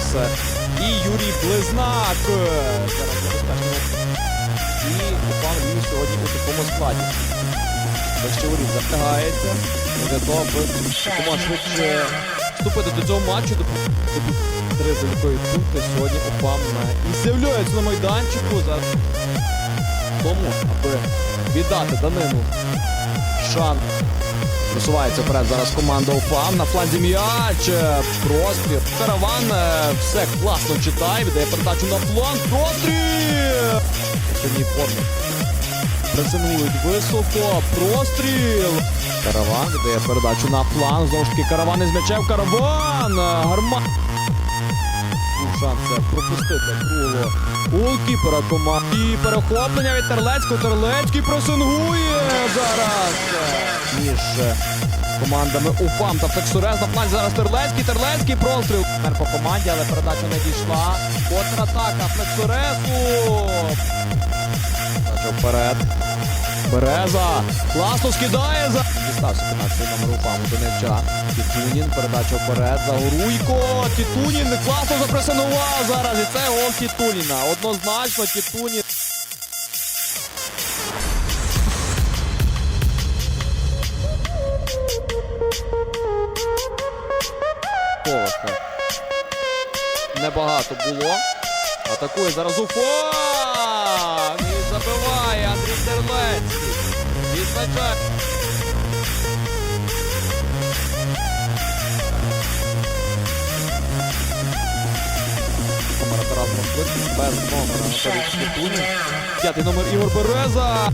Флексорес і Юрій Близнак. Зараз. І Упан Львів сьогодні у такому складі. Дощеворіт запрягається. Для того, аби команда швидше вступити до цього матчу. Три залікові пункти сьогодні УПАМ і з'являється на майданчику за тому, аби віддати Данину шанс. Просувається вперед зараз команда УПАМ на фланзі м'яч. е, Простріл. Караван е, все класно читає. Віддає передачу на фланг. Простріл! Сьогодні формі. Пресингують високо. Простріл. Караван віддає передачу на фланг. Знову ж таки караван із м'ячем. Караван! Гарма. Був шанс е, пропустити круло голкіпера команди. І перехоплення від Терлецького. Терлецький пресингує зараз. е, Між е, командами УПАМ та Фексурез. На фланзі зараз Терлецький. Терлецький простріл. По команді, але передача не дійшла. Контратака Флексурезу. Вперед. Береза. Класно скидає за. Дістався 15 номер УПАМу до м'яча. Тітунін. Передача вперед. Загоруйко. Тітунін класно запресинував зараз. І це гол Тітуніна. Однозначно Тітунін. Небагато було. Атакує зараз Уфа! І забиває Андрій Терлецький. Відзначає. Без номера Анатолій Світунін. П'ятий номер Ігор Береза.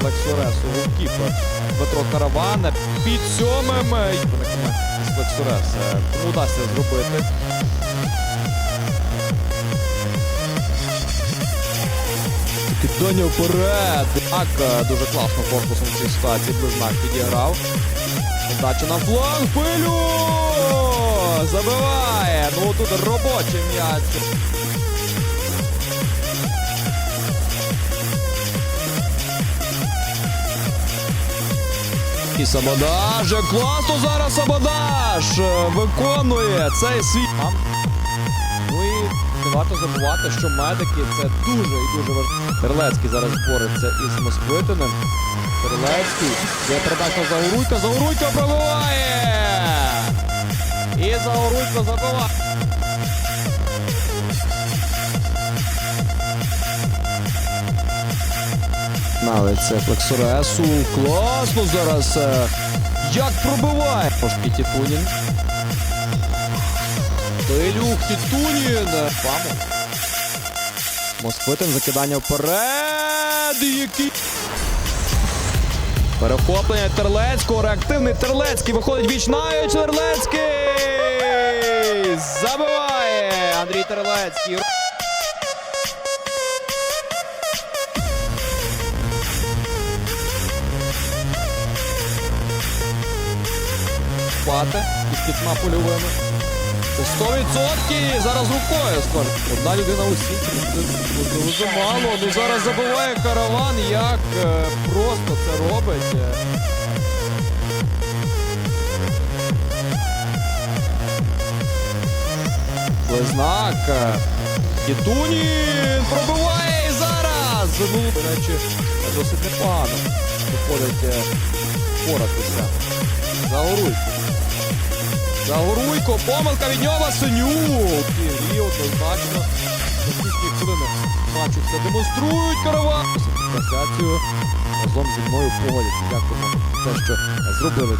Флексоресу, голкіпер. Петро Караван. Під сьомим. З Флексорес. Кому вдасться зробити. Кидання вперед. Так, е, дуже класно корпусом в цій ситуації Близнак підіграв. Подача на фланг. Пилю! Забиває. Ну тут робочий м'яч. І Сабодаж. Класно зараз Сабодаж е, виконує цей свій. Ну і не варто забувати, що медики це дуже і дуже важливо. Терлецький зараз бореться із Москвитиним. Терлецький. Є передача Загоруйка. Загоруйка пробиває! І Загоруйко забиває. Навиться Флексоресу. Класно зараз. е, Як пробиває. Трошки Тітунін. Пилюк, Тітунін. Памо. Москвитин закидання вперед. Який. Перехоплення Терлецького. Реактивний Терлецький. Виходить віч. Терлецький. Забиває Андрій Терлецький. Пати із п'ятьма польовими. Це 100% зараз рукою скаже. Одна людина у світі. Це дуже мало. Ну зараз забиває караван. Як е, просто це робить. е. Близнак. е, Єтунін пробиває і зараз. Ну, до речі, досить непогано. Виходить е, впоратися. Загоруйте. Загоруйко, помилка від нього Васенюк. І однозначно наступні хвилини матчу це демонструють караван. Трансляцію разом зі мною погодяться. Дякуємо за те, що зробили